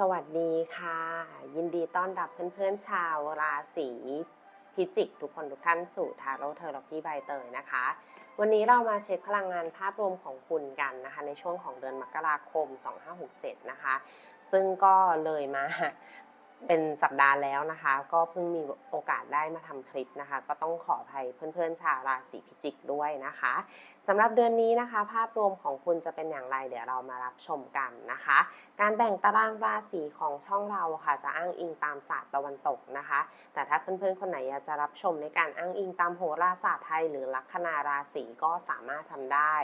สวัสดีค่ะ ยินดีต้อนรับเพื่อนๆชาวราศีพิจิก ทุกคนทุกท่านสู่ทาโร่เทอร์พีใบเตยนะคะ วันนี้เรามาเช็คพลังงานภาพรวมของคุณกันนะคะ ในช่วงของเดือนมกราคม 2567 นะคะ ซึ่งก็เลยมา เป็นสัปดาห์แล้วนะคะ ก็เพิ่งมีโอกาสได้มาทำคลิปนะคะ ก็ต้องขออภัยเพื่อนๆ ชาวราศีพิจิกด้วยนะคะสำหรับเดือนนี้นะคะ ภาพรวมของคุณจะเป็นอย่างไร เดี๋ยวเรามารับชมกันนะคะ การแบ่งตารางราศีของช่องเราค่ะ จะอ้างอิงตามศาสตร์ตะวันตกนะคะ แต่ถ้าเพื่อนๆ คนไหนอยากจะรับชมในการอ้างอิงตามโหราศาสตร์ไทย หรือลัคนาราศีก็สามารถทำได้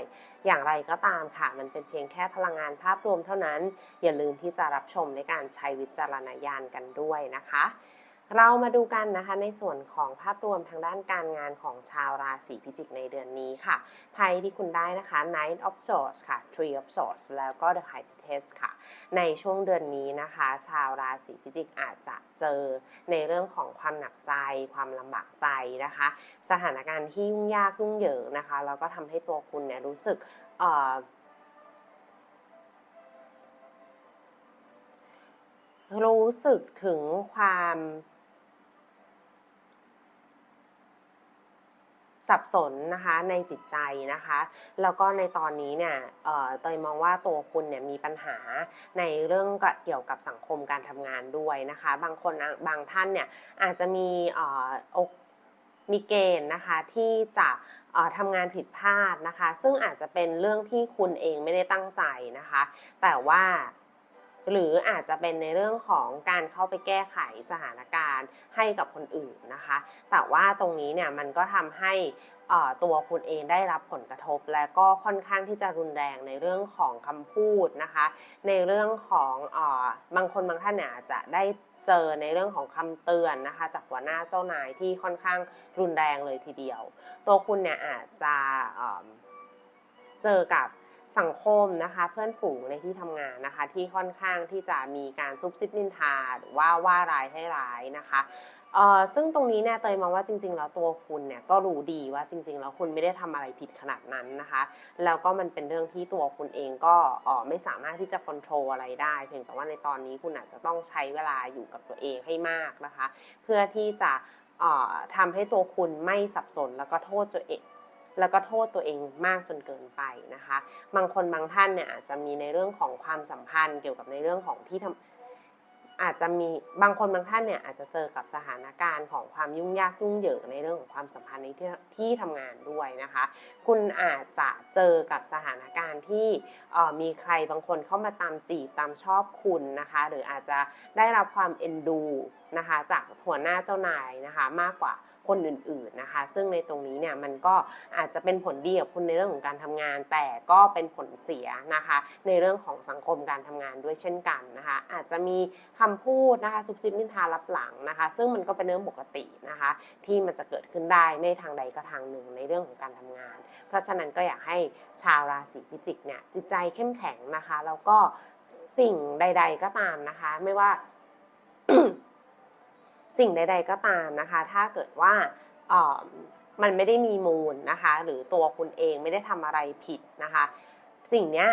อย่างไรก็ตามค่ะ มันเป็นเพียงแค่พลังงานภาพรวมเท่านั้น อย่าลืมที่จะรับชมในการใช้วิจารณญาณกันด้วยนะคะ เรามาดูกันนะคะในส่วนของภาพรวมทางด้านการงานของชาวราศีพิจิกในเดือนนี้ค่ะไพ่ที่คุณได้นะคะ Knight of Swords ค่ะ Three of Swords แล้วก็ The High Priestess ค่ะในช่วงเดือนนี้นะคะ ชาวราศีพิจิกอาจจะเจอในเรื่องของความหนักใจ ความลำบากใจนะคะ สถานการณ์ที่ยุ่งยากยุ่งเหยิงนะคะแล้วก็ทำให้ตัวคุณเนี่ยรู้สึกเอ่อ รู้สึกถึงความ สับสนนะคะในจิตใจนะคะ แล้วก็ในตอนนี้เนี่ยเตยมองว่าตัวคุณเนี่ยมีปัญหาในเรื่องเกี่ยวกับสังคมการทำงานด้วยนะคะ บางคนบางท่านเนี่ยอาจจะมีอกมีเกณฑ์นะคะที่จะทำงานผิดพลาดนะคะ ซึ่งอาจจะเป็นเรื่องที่คุณเองไม่ได้ตั้งใจนะคะ แต่ว่า หรืออาจจะเป็นในเรื่องของการเข้าไปแก้ไขสถานการณ์ให้กับคนอื่นนะคะ แต่ว่าตรงนี้เนี่ยมันก็ทำให้ตัวคุณเองได้รับผลกระทบ และก็ค่อนข้างที่จะรุนแรงในเรื่องของคำพูดนะคะ ในเรื่องของอบางคนบางท่านเนี่ยอาจจะได้เจอในเรื่องของคำเตือนนะคะ จากหัวหน้าเจ้านายที่ค่อนข้างรุนแรงเลยทีเดียว ตัวคุณเนี่ยอาจจะเเจอกับ สังคมนะคะเพื่อนฝูงในที่ทำงานนะคะ ที่ค่อนข้างที่จะมีการซุบซิบนินทาหรือว่าว่าร้ายให้ร้ายนะคะเออซึ่งตรงนี้เนี่ยเตยมองว่าจริง ๆ แล้วตัวคุณเนี่ยก็รู้ดีว่าจริง ๆ แล้วคุณไม่ได้ทำอะไรผิดขนาดนั้นนะคะ แล้วก็มันเป็นเรื่องที่ตัวคุณเองก็เออไม่สามารถที่จะควบคุมอะไรได้ เพียงแต่ว่าในตอนนี้คุณอาจจะต้องใช้เวลาอยู่กับตัวเองให้มากนะคะ เพื่อที่จะเออทำให้ตัวคุณไม่สับสนแล้วก็โทษตัวเอง แล้วก็โทษตัวเองมากจนเกินไปนะคะ บางคนบางท่านเนี่ยอาจจะมีในเรื่องของความสัมพันธ์เกี่ยวกับในเรื่องของที่ทำอาจจะมีบางคนบางท่านเนี่ยอาจจะเจอกับสถานการณ์ของความยุ่งยากยุ่งเหยิงในเรื่องของความสัมพันธ์ในที่ที่ทำงานด้วยนะคะ คุณอาจจะเจอกับสถานการณ์ที่มีใครบางคนเข้ามาตามจีบตามชอบคุณนะคะ หรืออาจจะได้รับความเอ็นดูนะคะจากหัวหน้าเจ้านายนะคะมากกว่า คนอื่นๆนะคะ ซึ่งในตรงนี้เนี่ยมันก็อาจจะเป็นผลดีกับคุณในเรื่องของการทำงาน แต่ก็เป็นผลเสียนะคะ ในเรื่องของสังคมการทำงานด้วยเช่นกันนะคะ อาจจะมีคำพูดนะคะซุบซิบนินทารับหลังนะคะ ซึ่งมันก็เป็นเรื่องปกตินะคะ ที่มันจะเกิดขึ้นได้ไม่ทางใดก็ทางหนึ่งในเรื่องของการทำงาน เพราะฉะนั้นก็อยากให้ชาวราศีพิจิกเนี่ยจิตใจเข้มแข็งนะคะ แล้วก็สิ่งใด ๆก็ตามนะคะ ไม่ว่า สิ่งใด ๆ ก็ตามนะคะ ถ้าเกิดว่าเออมันไม่ได้มีมูลนะคะ หรือตัวคุณเองไม่ได้ทำอะไรผิดนะคะ สิ่งเนี้ย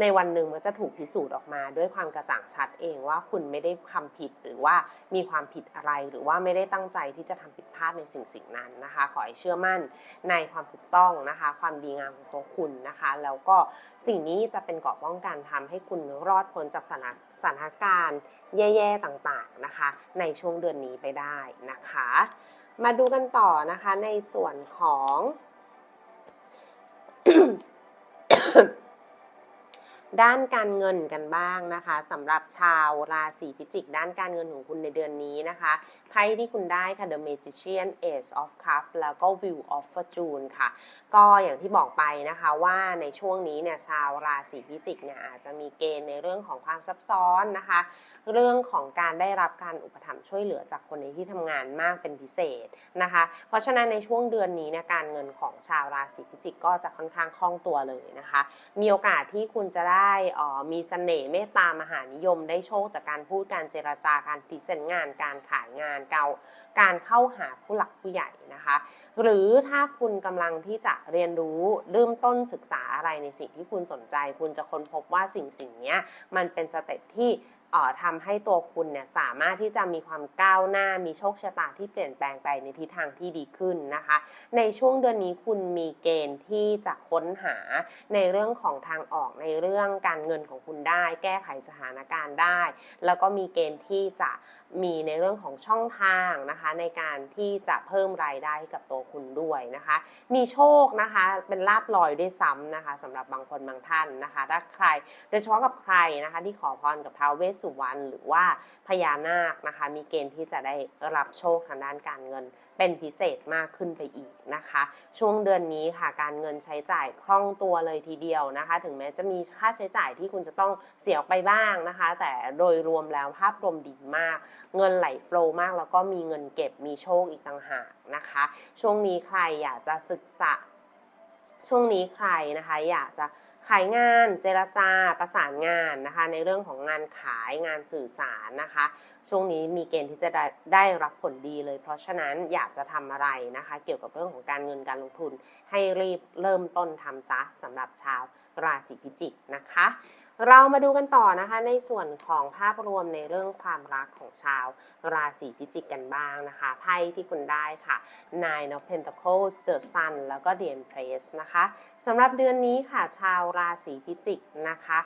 ในวันหนึ่งมันจะถูกพิสูจน์ออกมา ด้วยความกระจ่างชัดเองว่าคุณไม่ได้ทำผิดหรือว่ามีความผิดอะไร หรือว่าไม่ได้ตั้งใจที่จะทำผิดพลาดในสิ่งสิ่งนั้นนะคะ ขอให้เชื่อมั่นในความถูกต้องนะคะ ความดีงามของตัวคุณนะคะ แล้วก็สิ่งนี้จะเป็นเกราะป้องกันทำให้คุณรอดพ้นจากสถานสถานการณ์ แย่ๆต่างๆนะคะ ในช่วงเดือนนี้ไปได้นะคะ มาดูกันต่อนะคะในส่วนของ ด้านการเงินกันบ้างนะคะสำหรับชาวราศีพิจิก ด้านการเงินของคุณในเดือนนี้นะคะ ไพ่ที่คุณได้ค่ะ The Magician Ace of Cups แล้วก็ Wheel of Fortune ค่ะ ก็อย่างที่บอกไปนะคะว่าในช่วงนี้เนี่ยชาวราศีพิจิกเนี่ยอาจจะมีเกณฑ์ในเรื่องของความซับซ้อนนะคะ เรื่องของการได้รับการอุปถัมภ์ช่วยเหลือจากคนในที่ทำงานมากเป็นพิเศษนะคะ เพราะฉะนั้นในช่วงเดือนนี้เนี่ยการเงินของชาวราศีพิจิกก็จะค่อนข้างคล่องตัวเลยนะคะ มีโอกาสที่คุณจะได้อ่อมีเสน่ห์เมตตามหานิยมได้โชคจากการพูดการเจราจาการพรีเซนต์งานการขายงานเกาการเข้าหาผู้หลักผู้ใหญ่นะคะ หรือถ้าคุณกำลังที่จะเรียนรู้เริ่มต้นศึกษาอะไรในสิ่งที่คุณสนใจ คุณจะค้นพบว่าสิ่งสิ่งนี้มันเป็นสเต็ปที่ ทำให้ตัวคุณเนี่ยสามารถที่จะมีความก้าวหน้ามีโชคชะตาที่เปลี่ยนแปลงไปในทิศทางที่ดีขึ้นนะคะ ในช่วงเดือนนี้คุณมีเกณฑ์ที่จะค้นหาในเรื่องของทางออกในเรื่องการเงินของคุณได้ แก้ไขสถานการณ์ได้ แล้วก็มีเกณฑ์ที่จะมีในเรื่องของช่องทางนะคะ ในการที่จะเพิ่มรายได้กับตัวคุณด้วยนะคะ มีโชคนะคะเป็นลาบลอยด้วยซ้ำนะคะสำหรับบางคนบางท่านนะคะ ถ้าใครโดยเฉพาะกับใครนะคะที่ขอพรกับท้าวเวสสุวรรณหรือว่าพญานาคนะคะ มีเกณฑ์ที่จะได้รับโชคทางด้านการเงิน เป็นพิเศษมากขึ้นไปอีกนะคะ ช่วงเดือนนี้ค่ะการเงินใช้จ่ายคล่องตัวเลยทีเดียวนะคะ ถึงแม้จะมีค่าใช้จ่ายที่คุณจะต้องเสียออกไปบ้างนะคะ แต่โดยรวมแล้วภาพรวมดีมาก เงินไหลโฟล์มาก แล้วก็มีเงินเก็บมีโชคอีกต่างหากนะคะ ช่วงนี้ใครอยากจะศึกษาช่วงนี้ใครนะคะ อยากจะ ขายงานเจรจาประสานงานนะคะ ในเรื่องของงานขายงานสื่อสารนะคะ ช่วงนี้มีเกณฑ์ที่จะได้ได้รับผลดีเลย เพราะฉะนั้นอยากจะทำอะไรนะคะ เกี่ยวกับเรื่องของการเงินการลงทุน ให้รีบเริ่มต้นทำซะสำหรับชาวราศีพิจิกนะคะ เรามาดูกันต่อนะคะในส่วนของภาพรวมในเรื่องความรักของชาวราศีพิจิกกันบ้างนะคะไพ่ที่คุณได้ค่ะ Nine of Pentacles The Sun แล้วก็ The Empress นะคะสำหรับเดือนนี้ค่ะชาวราศีพิจิกนะคะ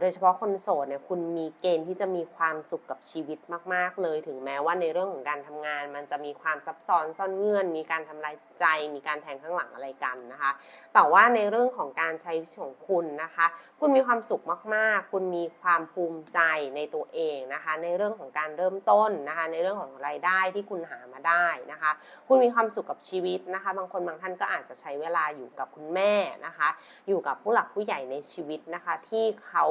โดยเฉพาะคนโสดเนี่ยคุณมีเกณฑ์ที่จะมีความสุขกับชีวิตมาก ๆ เลยถึงแม้ว่าในเรื่องของการทำงาน มันจะมีความซับซ้อนซ่อนเงื่อน มีการทำลายใจ มีการแทงข้างหลังอะไรกันนะคะ แต่ว่าในเรื่องของการใช้ชีวิตของคุณนะคะคุณมีความสุขมากๆ คุณมีความภูมิใจในตัวเองนะคะ ในเรื่องของการเริ่มต้นนะคะ ในเรื่องของรายได้ที่คุณหามาได้นะคะ คุณมีความสุขกับชีวิตนะคะ บางคนบางท่านก็อาจจะใช้เวลาอยู่กับคุณแม่นะคะ อยู่กับผู้หลักผู้ใหญ่ในชีวิตนะคะ ที่เขา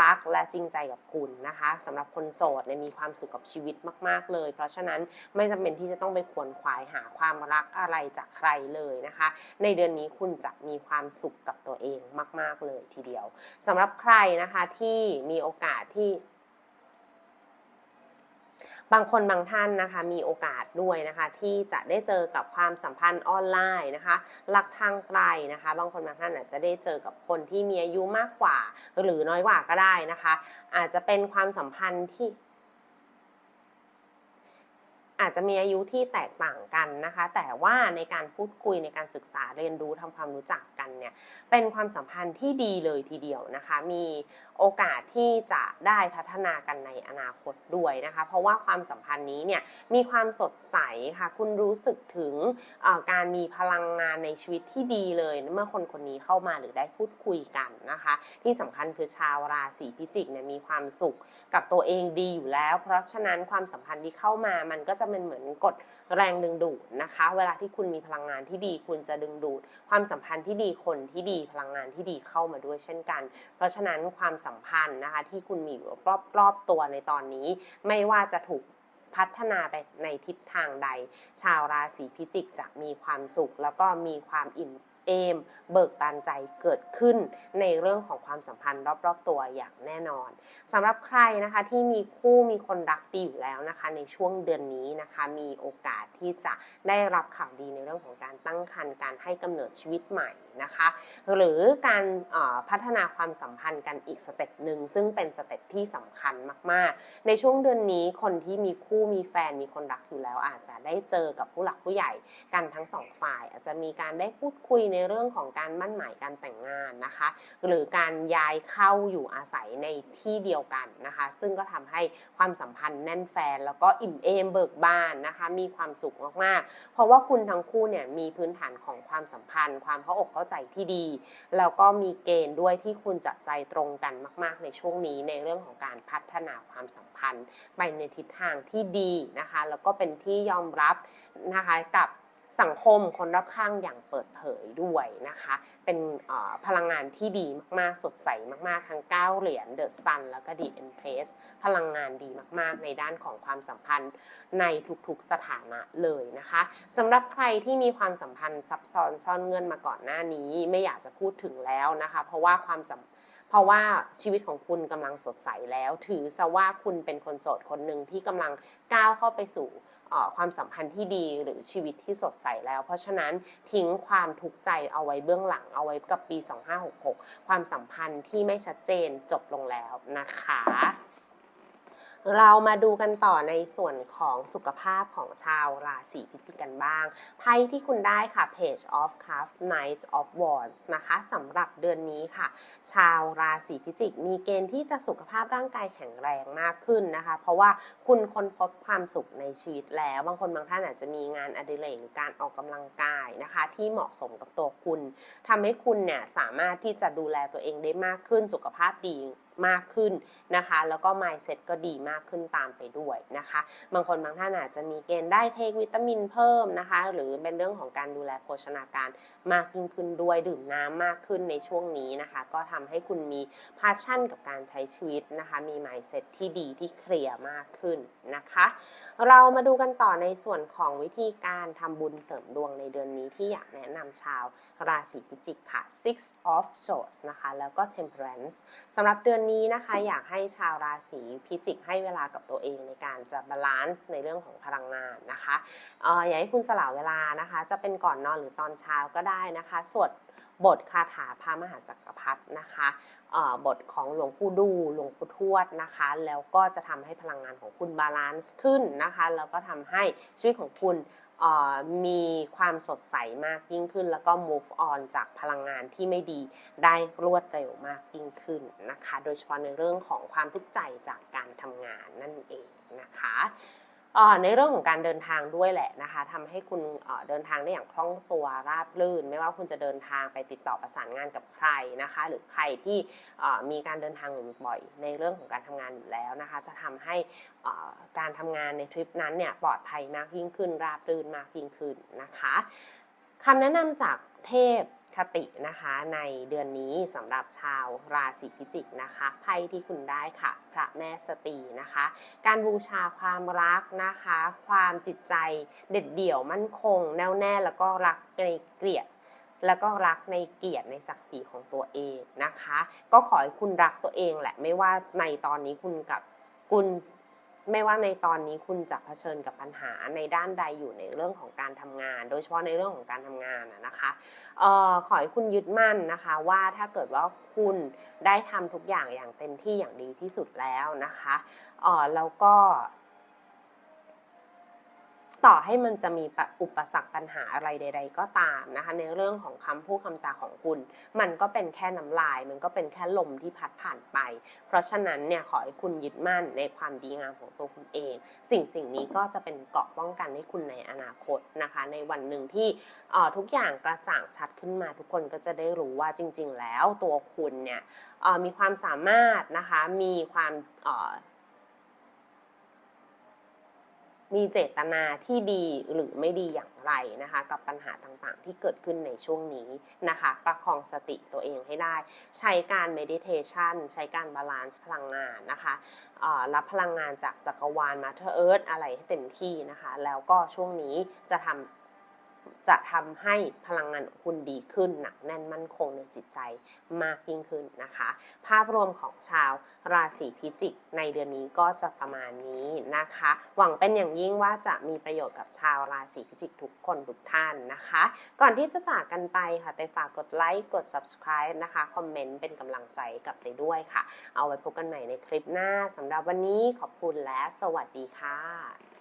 รักและจริงใจกับคุณนะคะสำหรับคนโสดเนี่ยมีความสุขกับชีวิตมาก ๆเลย เพราะฉะนั้นไม่จำเป็นที่จะต้องไปขวนขวายหาความรักอะไรจากใครเลยนะคะ ในเดือนนี้คุณจะมีความสุขกับตัวเองมาก ๆเลยทีเดียวสำหรับใครนะคะที่มีโอกาสที่ บางคนบางท่านนะคะ มีโอกาสด้วยนะคะ ที่จะได้เจอกับความสัมพันธ์ออนไลน์นะคะรักทางไกลนะคะ บางคนบางท่านอาจจะได้เจอกับคนที่มีอายุมากกว่า หรือน้อยกว่าก็ได้นะคะ อาจจะเป็นความสัมพันธ์ที่ อาจจะมีอายุที่แตกต่างกันนะคะ แต่ว่าในการพูดคุยในการศึกษาเรียนรู้ทำความรู้จักกันเนี่ยเป็นความสัมพันธ์ที่ดีเลยทีเดียวนะคะ มีโอกาสที่จะได้พัฒนากันในอนาคตด้วยนะคะ เพราะว่าความสัมพันธ์นี้เนี่ยมีความสดใสค่ะ คุณรู้สึกถึงเอ่อการมีพลังงานในชีวิตที่ดีเลยเมื่อคนคนนี้เข้ามาหรือได้พูดคุยกันนะคะ ที่สำคัญคือชาวราศีพิจิกเนี่ยมีความสุขกับตัวเองดีอยู่แล้ว เพราะฉะนั้นความสัมพันธ์ที่เข้ามามันก็จะมันเหมือนกดแรงดึงดูดนะคะ เวลาที่คุณมีพลังงานที่ดี คุณจะดึงดูด ความสัมพันธ์ที่ดีคนที่ดีพลังงานที่ดีเข้ามาด้วยเช่นกัน เพราะฉะนั้นความสัมพันธ์นะคะที่คุณมีรอบรอบตัวในตอนนี้ ไม่ว่าจะถูกพัฒนาไปในทิศทางใด ชาวราศีพิจิกจะมีความสุข แล้วก็มีความอิ่ม เอม เบิกบานใจเกิดขึ้นในเรื่องของความสัมพันธ์รอบๆตัวอย่างแน่นอนสำหรับใครนะคะที่มีคู่มีคนรักดีอยู่แล้วนะคะ ในช่วงเดือนนี้นะคะมีโอกาสที่จะได้รับข่าวดีในเรื่องของการตั้งครรภ์การให้กำเนิดชีวิตใหม่นะคะ หรือการพัฒนาความสัมพันธ์กันอีกสเต็ปหนึ่งซึ่งเป็นสเต็ปที่สำคัญมากๆ ในช่วงเดือนนี้คนที่มีคู่มีแฟนมีคนรักอยู่แล้ว อาจจะได้เจอกับผู้หลักผู้ใหญ่กันทั้งสองฝ่าย อาจจะมีการได้พูดคุยในเรื่องของการมั่นหมายการแต่งงานนะคะ หรือการย้ายเข้าอยู่อาศัยในที่เดียวกันนะคะ ซึ่งก็ทำให้ความสัมพันธ์แน่นแฟน แล้วก็อิ่มเอมเบิกบานนะคะ มีความสุขมากๆ เพราะว่าคุณทั้งคู่เนี่ยมีพื้นฐานของความสัมพันธ์ ความเข้าอกเข้าใจที่ดี แล้วก็มีเกณฑ์ด้วยที่คุณจะใจตรงกันมาก ๆ ในช่วงนี้ในเรื่องของการพัฒนาความสัมพันธ์ ไปในทิศทางที่ดีนะคะ แล้วก็เป็นที่ยอมรับนะคะกับ สังคมคนรอบข้างอย่างเปิดเผยด้วยนะคะ เป็นพลังงานที่ดีมากๆ สดใสมากๆ ทั้ง 9 เหรียญเดอะซันแล้วก็ดีเอ็นเพสพลังงานดีมากๆ ในด้านของความสัมพันธ์ในทุกๆสถานะเลยนะคะสำหรับใครที่มีความสัมพันธ์ซับซ้อนซ่อนเงื่อนมาก่อนหน้านี้ไม่อยากจะพูดถึงแล้วนะคะ เพราะว่าความสัมเพราะว่าชีวิตของคุณกำลังสดใสแล้ว ถือซะว่าคุณเป็นคนโสดคนหนึ่งที่กำลังก้าวเข้าไปสู่ ความสัมพันธ์ที่ดีหรือชีวิตที่สดใสแล้ว เพราะฉะนั้นทิ้งความทุกข์ใจเอาไว้เบื้องหลังเอาไว้กับปี 2566 ความสัมพันธ์ที่ไม่ชัดเจนจบลงแล้วนะคะ เรามาดูกันต่อในส่วนของสุขภาพของชาวราศีพิจิกกันบ้างไพ่ที่คุณได้ค่ะ Page of Cups Knight of Wands นะคะสำหรับเดือนนี้ค่ะ ชาวราศีพิจิก มีเกณฑ์ที่จะสุขภาพร่างกายแข็งแรงมากขึ้นนะคะ เพราะว่าคุณค้นพบความสุขในชีวิตแล้ว บางคนบางท่านอาจจะมีงานอดิเรกหรือการออกกำลังกายนะคะ ที่เหมาะสมกับตัวคุณทำให้คุณเนี่ยสามารถที่จะดูแลตัวเองได้มากขึ้นสุขภาพดีมากขึ้นนะคะ แล้วก็ mindset ก็ดีมากขึ้นตามไปด้วยนะคะ บางคนบางท่านอาจจะมีเกณฑ์ได้เทควิตามินเพิ่มนะคะ หรือเป็นเรื่องของการดูแลโภชนาการมากยิ่งขึ้นด้วยดื่มน้ำมากขึ้นในช่วงนี้นะคะ ก็ทำให้คุณมีพาชั่นกับการใช้ชีวิตนะคะ มี mindset ที่ดีที่เคลียร์มากขึ้นนะคะเรามาดูกันต่อในส่วนของวิธีการทำบุญเสริมดวงในเดือนนี้ที่อยากแนะนำชาวราศีพิจิกค่ะ Six of Swords นะคะ แล้วก็ Temperance สำหรับเดือนนี้นะคะ อยากให้ชาวราศีพิจิกให้เวลากับตัวเองในการจะบาลานซ์ในเรื่องของพลังงานนะคะอออยากให้คุณสละเวลานะคะ จะเป็นก่อนนอนหรือตอนเช้าก็ได้นะคะ สวดบทคาถาพระมหาจักรพรรดินะคะ บทของหลวงปู่ดูหลวงปู่ทวดนะคะ แล้วก็จะทำให้พลังงานของคุณบาลานซ์ขึ้นนะคะแล้วก็ทำให้ชีวิตของคุณมีความสดใสมากยิ่งขึ้น แล้วก็ move on จากพลังงานที่ไม่ดีได้รวดเร็วมากยิ่งขึ้นนะคะ โดยเฉพาะในเรื่องของความทุกข์ใจจากการทำงานนั่นเองนะคะ ในเรื่องของการเดินทางด้วยแหละนะคะทำให้คุณเดินทางได้อย่างคล่องตัวราบรื่น ไม่ว่าคุณจะเดินทางไปติดต่อประสานงานกับใครนะคะ หรือใครที่มีการเดินทางบ่อยในเรื่องของการทำงานอยู่แล้วนะคะ จะทำให้การทำงานในทริปนั้นเนี่ยปลอดภัยมากยิ่งขึ้นราบรื่นมากยิ่งขึ้นนะคะคำแนะนำจากเทพ คตินะคะในเดือนนี้สำหรับชาวราศีพิจิกนะคะไพ่ที่คุณได้ค่ะพระแม่สตรีนะคะ การบูชาความรักนะคะ ความจิตใจเด็ดเดี่ยวมั่นคง แน่วแน่แล้วก็รักในเกลียดแล้วก็รักในเกียรติในศักดิ์ศรีของตัวเองนะคะ ก็ขอให้คุณรักตัวเองแหละไม่ว่าในตอนนี้คุณกับคุณ ไม่ว่าในตอนนี้คุณจะเผชิญกับปัญหาในด้านใดอยู่ในเรื่องของการทำงาน โดยเฉพาะในเรื่องของการทำงานนะคะออขอให้คุณยึดมั่นนะคะว่าถ้าเกิดว่าคุณได้ทำทุกอย่างอย่างเต็มที่อย่างดีที่สุดแล้วนะคะออแล้วก็ ต่อให้มันจะมีอุปสรรคปัญหาอะไรใด ๆ ก็ตามนะคะในเรื่องของคำพูดคำจาของคุณ มันก็เป็นแค่น้ำลาย มันก็เป็นแค่ลมที่พัดผ่านไป เพราะฉะนั้นเนี่ยขอให้คุณยึดมั่นในความดีงามของตัวคุณเอง สิ่งสิ่งนี้ก็จะเป็นเกราะป้องกันให้คุณในอนาคตนะคะ ในวันหนึ่งที่ทุกอย่างกระจ่างชัดขึ้นมาทุกคนก็จะได้รู้ว่าจริง ๆ แล้วตัวคุณเนี่ยมีความสามารถนะคะมีความเอ่อ มีเจตนาที่ดีหรือไม่ดีอย่างไรนะคะ กับปัญหาต่างๆ ที่เกิดขึ้นในช่วงนี้นะคะ ประคองสติตัวเองให้ได้ ใช้การเมดิเทชันใช้การบาลานซ์พลังงานนะคะรับพลังงานจากจักรวาลมาเธอเอิร์ธอะไรให้เต็มที่นะคะ แล้วก็ช่วงนี้จะทำ จะทำให้พลังงานของคุณดีขึ้นหนักแน่นมั่นคงในจิตใจมากยิ่งขึ้นนะคะ ภาพรวมของชาวราศีพิจิกในเดือนนี้ก็จะประมาณนี้นะคะ หวังเป็นอย่างยิ่งว่าจะมีประโยชน์กับชาวราศีพิจิกทุกคนทุกท่านนะคะ ก่อนที่จะจากกันไปค่ะไปฝากกดไลค์กด subscribe นะคะคอมเมนต์เป็นกำลังใจกับไปด้วยค่ะ เอาไว้พบกันใหม่ในคลิปหน้าสำหรับวันนี้ขอบคุณและสวัสดีค่ะ